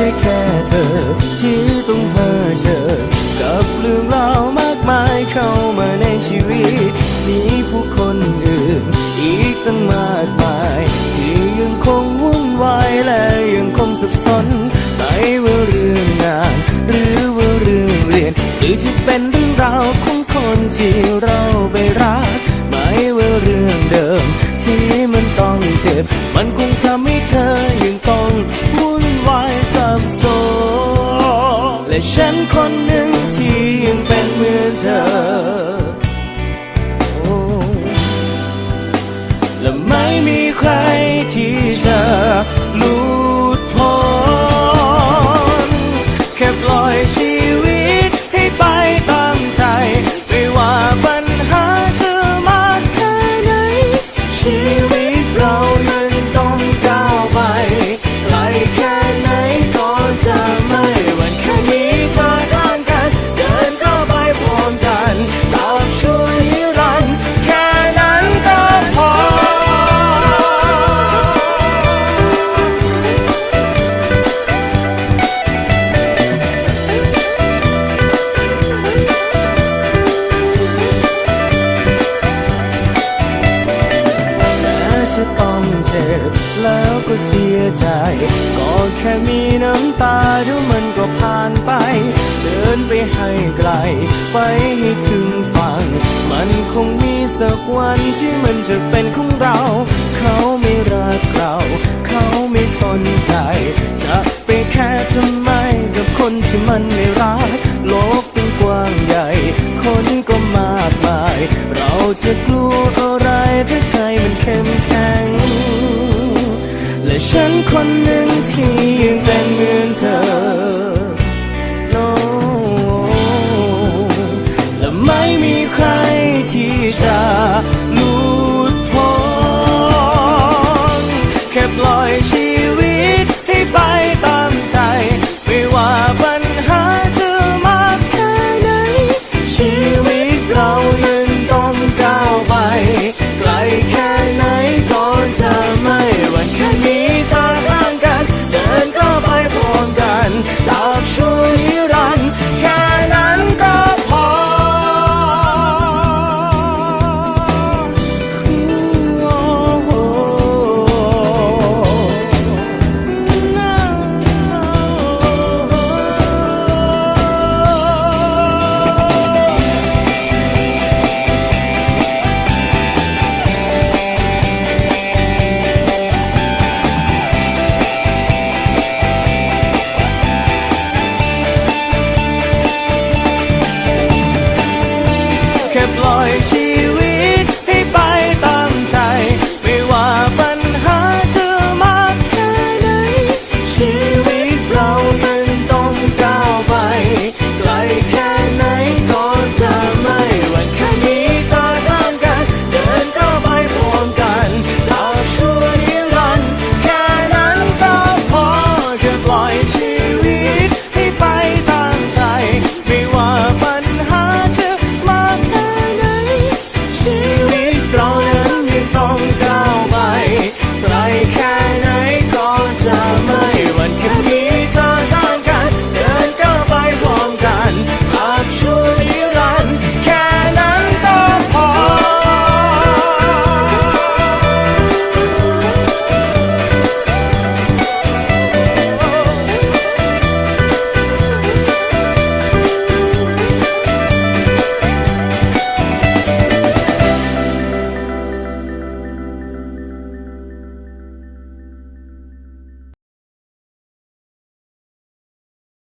ช่แค่เธอ ที่ต้องเผชิญกับเรื่องราวมากมายเข้ามาในชีวิต มีผู้คนอื่น อีกตั้งมากมาย ที่ยังคงวุ่นวายและยังคงสับสนไม่ว่าเรื่องงาน หรือว่าเรื่องเรียน หรือจะเป็นเรื่องราวของคนที่เราไปรักไม่ว่าเรื่องเดิม ที่มันต้องเจ็บ มันคงทำให้เธอ จ จะต้องเจ็บ แล้วก็เสียใจ ก็แค่มีน้ำตาเดี๋ยวมันก็ผ่านไป เดินไปให้ไกล ไปให้ถึงฝั่ง มันคงมีสักวันที่มันจะเป็นของเรา เขาไม่รักเรา เขาไม่สนใจ จะไปแค่ทำไมกับคนที่มันไม่รักากมาย เราจะกลัวอะไรถ้าใจมันเข้มแข็ง และฉันคนหนึ่งที่ยังเป็นเหมือนเธอ